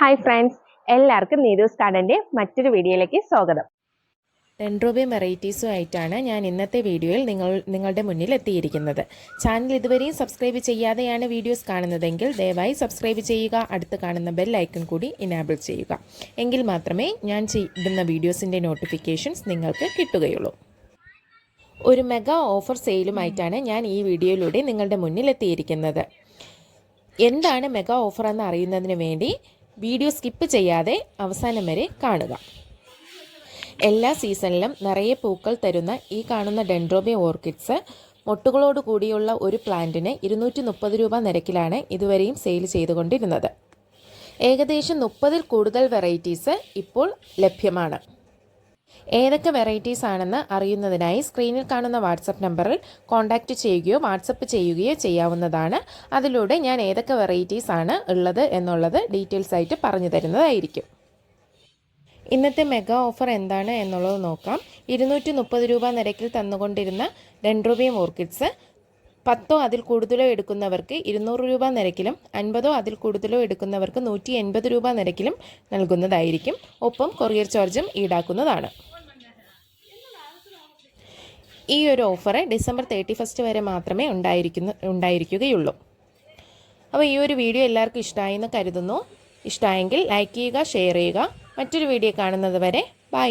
Hi friends എല്ലാവർക്കും നീതൂസ് ഗാർഡന്റെ മറ്റൊരു വീഡിയോയിലേക്ക് സ്വാഗതം. ഡെൻഡ്രോബിയം വെറൈറ്റീസുമായിട്ടാണ് ഞാൻ ഇന്നത്തെ വീഡിയോയിൽ നിങ്ങൾ നിങ്ങളുടെ മുന്നിൽ എത്തിയിരിക്കുന്നത്. ചാനൽ ഇതുവരെയും സബ്സ്ക്രൈബ് ചെയ്യാതെയാണ് വീഡിയോസ് കാണുന്നതെങ്കിൽ ദയവായി സബ്സ്ക്രൈബ് ചെയ്യുക അടുത്ത് കാണുന്ന ബെൽ ഐക്കൺ കൂടി ഇനാബിൾ ചെയ്യുക. എങ്കിൽ മാത്രമേ ഞാൻ ചെയ്യുന്ന വീഡിയോസിന്റെ നോട്ടിഫിക്കേഷൻസ് നിങ്ങൾക്ക് കിട്ടുകയുള്ളൂ. ഒരു മെഗാ ഓഫർ സെയിലുമായിട്ടാണ് ഞാൻ ഈ വീഡിയോയിലൂടെ നിങ്ങളുടെ മുന്നിൽ എത്തിയിരിക്കുന്നത്. എന്താണ് മെഗാ ഓഫർ എന്ന് അറിയുന്നതിന് വേണ്ടി വീഡിയോ സ്കിപ്പ് ചെയ്യാതെ അവസാനം വരെ കാണുക. എല്ലാ സീസണിലും നിറയെ പൂക്കൾ തരുന്ന ഈ കാണുന്ന ഡെൻഡ്രോബിയ ഓർക്കിഡ്സ് മൊട്ടുകളോട് കൂടിയുള്ള ഒരു പ്ലാന്റിന് ഇരുന്നൂറ്റി മുപ്പത് രൂപ നിരക്കിലാണ് ഇതുവരെയും സെയിൽ ചെയ്തുകൊണ്ടിരുന്നത്. ഏകദേശം മുപ്പതിൽ കൂടുതൽ വെറൈറ്റീസ് ഇപ്പോൾ ലഭ്യമാണ്. ഏതൊക്കെ വെറൈറ്റീസ് ആണെന്ന് അറിയുന്നതിനായി സ്ക്രീനിൽ കാണുന്ന വാട്സപ്പ് നമ്പറിൽ കോൺടാക്റ്റ് ചെയ്യുകയോ വാട്സപ്പ് ചെയ്യുകയോ ചെയ്യാവുന്നതാണ്. അതിലൂടെ ഞാൻ ഏതൊക്കെ വെറൈറ്റീസ് ആണ് ഉള്ളത് എന്നുള്ളത് ഡീറ്റെയിൽസ് ആയിട്ട് പറഞ്ഞു തരുന്നതായിരിക്കും. ഇന്നത്തെ മെഗാ ഓഫർ എന്താണ് എന്നുള്ളത് നോക്കാം. ഇരുന്നൂറ്റി മുപ്പത് രൂപ നിരക്കിൽ തന്നുകൊണ്ടിരുന്ന ഡെൻഡ്രോബിയം ഓർക്കിഡ്സ് പത്തോ അതിൽ കൂടുതലോ എടുക്കുന്നവർക്ക് ഇരുന്നൂറ് രൂപ നിരക്കിലും അൻപതോ അതിൽ കൂടുതലോ എടുക്കുന്നവർക്ക് നൂറ്റി എൺപത് രൂപ നിരക്കിലും നൽകുന്നതായിരിക്കും. ഒപ്പം കൊറിയർ ചാർജും ഈടാക്കുന്നതാണ്. ഈ ഒരു ഓഫർ ഡിസംബർ തേർട്ടി ഫസ്റ്റ് വരെ മാത്രമേ ഉണ്ടായിരിക്കുന്ന ഉണ്ടായിരിക്കുകയുള്ളൂ. അപ്പോൾ ഈ ഒരു വീഡിയോ എല്ലാവർക്കും ഇഷ്ടമായി എന്ന് കരുതുന്നു. ഇഷ്ടമായെങ്കിൽ ലൈക്ക് ചെയ്യുക ഷെയർ ചെയ്യുക. മറ്റൊരു വീഡിയോ കാണുന്നത് വരെ ബൈ.